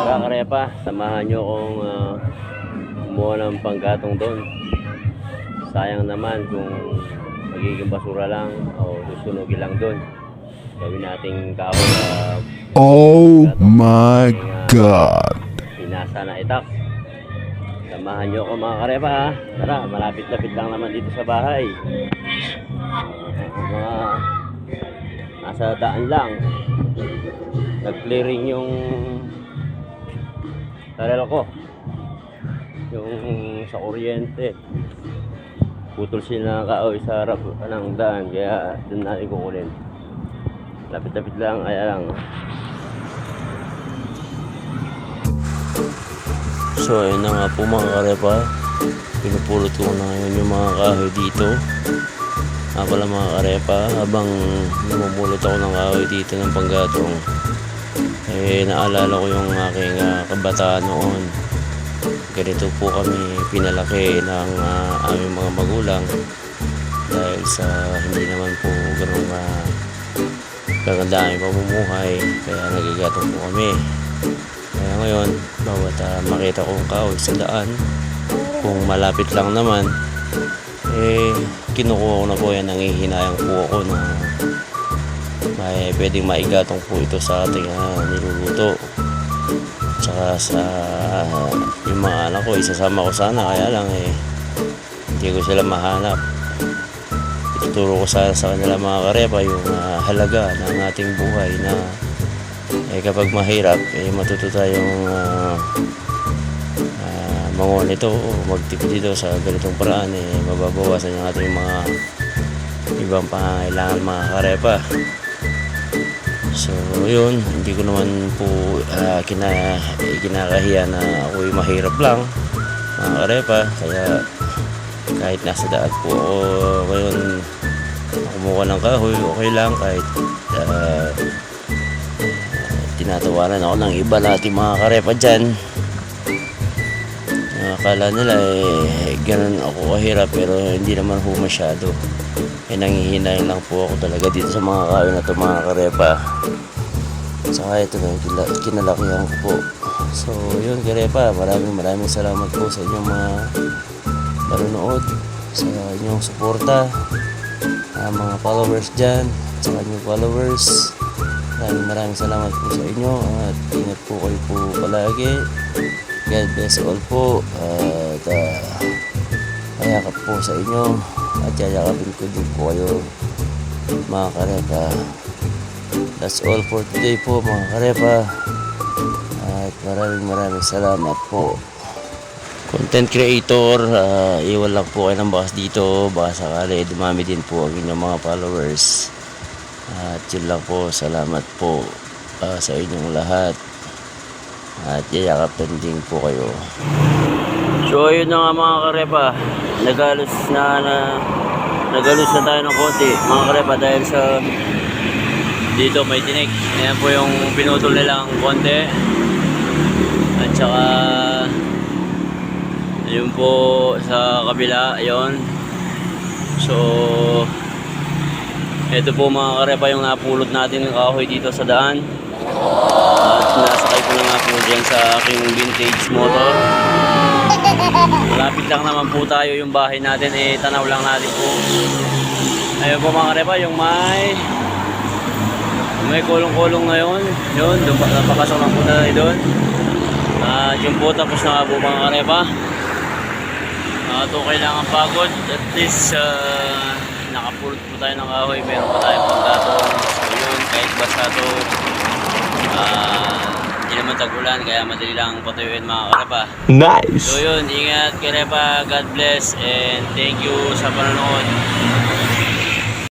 Tara karepa, samahan nyo akong uh, kumuha ng panggatong doon. Sayang naman kung magiging basura lang o susunugin lang doon. Gawin nating kahoy na Oh my god. pinasa na itak. Samahan nyo ako mga karepa ha. Tara, malapit-lapit lang naman dito sa bahay. Uh, mga nasa daan lang. Nag-clearing yung tarel ko. Yung sa kuryente. Putol sila ng kahoy sa harap ng daan. Kaya doon natin kukunin. Lapit-lapit lang, kaya lang. So ayun na nga po mga karepa Pinupulot ko na ngayon yung mga kahoy dito Nga pala mga karepa Habang namumulot ako ng kahoy dito ng panggatong Eh naalala ko yung aking ah, kabataan noon. Ganito po kami pinalaki ng ah, aming mga magulang Dahil sa hindi naman po ganun ka kaganda aming pamumuhay Kaya nagigatong po kami. Kaya ngayon, bawat ah, makita kong kahoy sa daan, kung malapit lang naman, eh, kinukuha ko na po yan, nangihinayang po ako na may pwedeng maigatong po ito sa ating ah, niluluto. Tsaka sa yung mga anak ko, isasama ko sana, kaya lang eh, hindi ko sila mahanap. Ituturo ko sa, sa kanila mga karepa yung ah, halaga ng ating buhay na eh kapag mahirap eh matuto tayong uh, uh, mangonito o magtipid dito sa ganitong paraan eh mababawasan yung ating mga ibang pangangailangan mga karepa. So yun hindi ko naman po uh, kina, kinakahiya na ako'y mahirap lang mga karepa. Kaya kahit nasa daan po ako ngayon kumuha ng kahoy okay lang kahit uh, tinatawanan ako ng iba nating mga karepa dyan akala nila eh ganun ako kahirap pero hindi naman po masyado. Eh nangihinayang lang po ako talaga dito sa mga kain na to mga karepa. Saka ito na kila- kinalakihan ko po. So yun karepa maraming maraming salamat po sa inyong mga panonood sa inyong suporta ah, mga followers dyan sa new followers. Maraming maraming salamat po sa inyo at ingat po kayo po palagi. God bless all po at uh, mayakap po sa inyo at yayakapin ko din po kayo mga karepa. That's all for today po mga karepa at maraming maraming salamat po. Content creator, uh, iwan lang po kayo ng bakas dito. Baka sakali dumami din po ang inyong mga followers. At yun lang po, salamat po ah, sa inyong lahat. At yayakapin din po kayo. So ayun na nga mga karepa, nagalos na, na nagalos na tayo ng konti mga karepa dahil sa dito may tinik. Ayan po yung pinutol nilang konti. At saka yun po sa kabila, ayun. So ito po mga karepa yung napulot natin ng kahoy dito sa daan. At nasakay ko na nga po dyan sa aking vintage motor. Malapit lang naman po tayo yung bahay natin. Eh, tanaw lang natin po. Ayun po mga karepa, yung may may kulong-kulong ngayon. Yun, napapasok lang po tayo doon. At yung po tapos na nga po mga karepa. At okay lang ang pagod. At least, uh, nakapulot po tayo ng kahoy. Meron pa tayong panggatong. So yun, kahit basa to, ah, hindi naman tagulan. Kaya madali lang patuyuin mga karepa. So Nice. yun, ingat karepa. God bless. And thank you sa panonood.